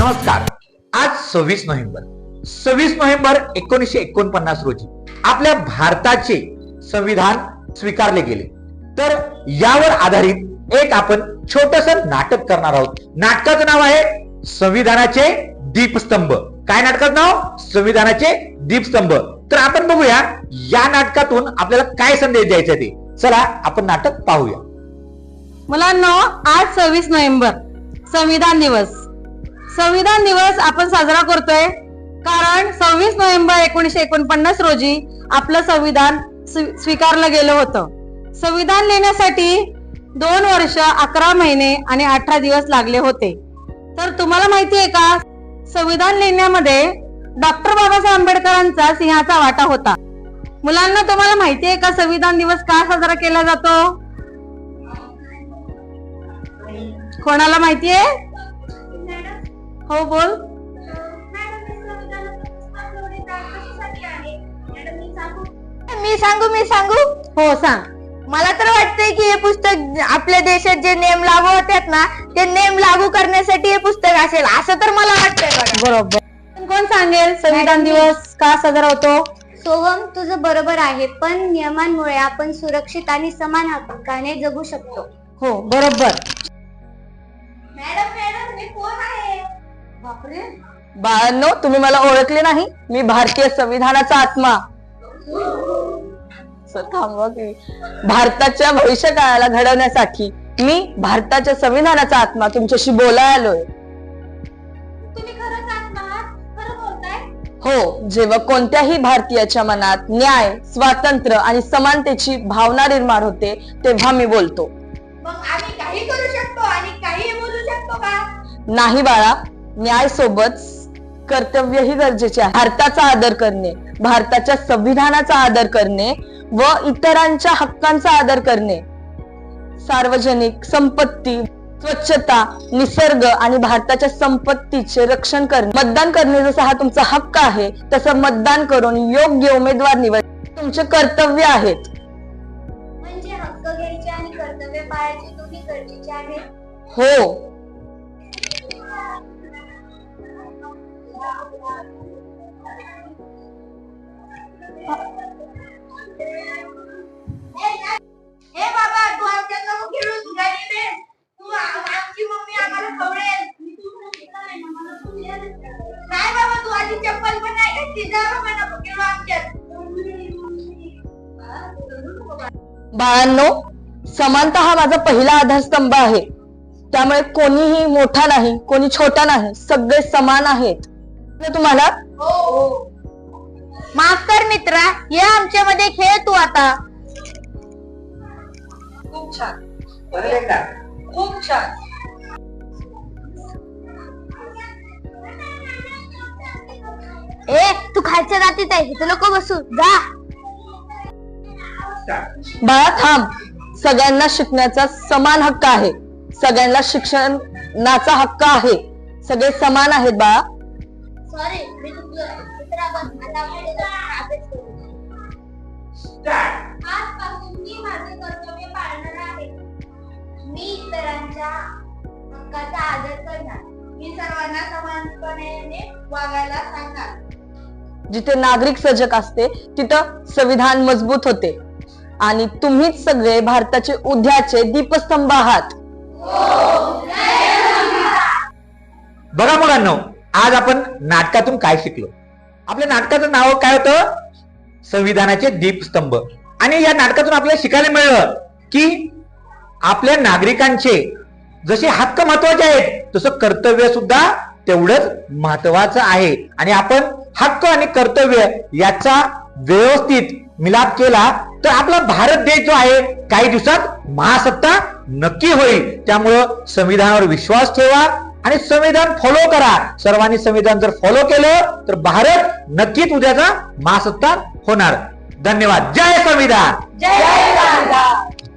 नमस्कार. आज सव्वीस नोव्हेंबर. सव्वीस नोव्हेंबर एकोणीसशे एकोणपन्नास रोजी आपल्या भारताचे संविधान स्वीकारले गेले. तर यावर आधारित एक आपण छोटस नाटक करणार आहोत. नाटकाचं नाव आहे संविधानाचे दीपस्तंभ. काय नाटकाचं नाव? संविधानाचे दीपस्तंभ. तर आपण बघूया या नाटकातून आपल्याला काय संदेश द्यायचा ते. चला आपण नाटक पाहूया. मुलांना आज सव्वीस नोव्हेंबर. संविधान दिवस. संविधान दिवस आपण साजरा करतोय. कारण सव्वीस नोव्हेंबर एकोणीशे एकोणपन्नास रोजी आपलं संविधान स्वी- स्वीकारलं गेलं होतं. संविधान लिहिण्यासाठी दोन वर्ष अकरा महिने आणि अठरा दिवस लागले होते. तर तुम्हाला माहिती आहे का? संविधान लिहिण्यामध्ये डॉक्टर बाबासाहेब आंबेडकरांचा सिंहाचा वाटा होता. मुलांना तुम्हाला माहिती आहे का संविधान दिवस का साजरा केला जातो? कोणाला माहितीये हो बोल. मी सांगू मी सांगू? हो सांग. मला तर वाटतंय की हे पुस्तक आपल्या देशात जे नेम लागू होतात ना ते नेम लागू करण्यासाठी हे पुस्तक असेल. असं तर मला वाटतंय बघा. बरोबर. कोण सांगेल? संविधान दिवस का साजरा होतो? सोहम तुझं बरोबर आहे पण नियमांमुळे आपण सुरक्षित आणि समान हक्काने जगू शकतो. हो बरोबर. बाळांनो तुम्ही मला ओळखले नाही. मी भारतीय संविधानाचा आत्मा. थांबवा की. भारताच्या भविष्य काळाला घडवण्यासाठी मी भारताच्या संविधानाचा आत्मा तुमच्याशी बोलायला आलोय हो जेव्हा कोणत्याही भारतीयाच्या मनात न्याय स्वातंत्र्य आणि समानतेची भावना निर्माण होते तेव्हा मी बोलतो. नाही बाळा न्याय सोबत कर्तव्यही गरजेचे आहे. भारताचा आदर करणे भारताच्या संविधानाचा आदर करणे व इतरांच्या हक्कांचा आदर करणे. सार्वजनिक संपत्ती स्वच्छता निसर्ग आणि भारताच्या संपत्तीचे रक्षण करणे. मतदान करणे जसा हा तुमचा हक्क आहे तसं मतदान करून योग्य उमेदवार निवड तुमचे कर्तव्य आहेत. म्हणजे हक्क घ्यायचे आणि कर्तव्य पाळायचे दोन्ही गरजेचे आहे. हो. बाळांनो समानता हा माझा पहिला आधारस्तंभ आहे. त्यामुळे कोणीही मोठा नाही कोणी छोटा नाही सगळे समान आहेत. तुम्हाला? माफ कर मित्रा ये आमच्या मध्ये खेळ तू आता. खूप छान. खूप छान. ए तू खालच्या जातीत आहे तू नको बसू. जा. बाळा थांब. सगळ्यांना शिकण्याचा समान हक्क आहे. सगळ्यांना शिक्षणाचा हक्क आहे. सगळे समान आहेत बाळा. सॉरी मी करू. आजपासून मी माझे कर्तव्य पाळणार आहे. मी इतरांच्या हक्काचा आदर करणार. मी सर्वांना समानपणे वागायला सांगणार. जिथे नागरिक सजग असते तिथं संविधान मजबूत होते. आणि तुम्हीच सगळे भारताचे उद्याचे दीपस्तंभ आहात. बघा मुलांनो आज आपण नाटकातून काय शिकलो? आपल्या नाटकाचं नाव काय होतं? संविधानाचे दीपस्तंभ आणि या नाटकातून आपल्याला शिकायला मिळलं की आपल्या नागरिकांचे जसे हक्क महत्त्वाचे आहेत तसं कर्तव्य सुद्धा तेवढंच महत्वाचं आहे. आणि आपण हक्क आणि कर्तव्य याचा व्यवस्थित मिलाप केला तर आपला भारत देश जो आहे काही दिवसात महासत्ता नक्की होईल. त्यामुळं संविधानावर विश्वास ठेवा आणि संविधान फॉलो करा. सर्वांनी संविधान जर फॉलो केलं तर भारत नक्कीच उद्याचा महासत्ता होणार. धन्यवाद. जय संविधान. जय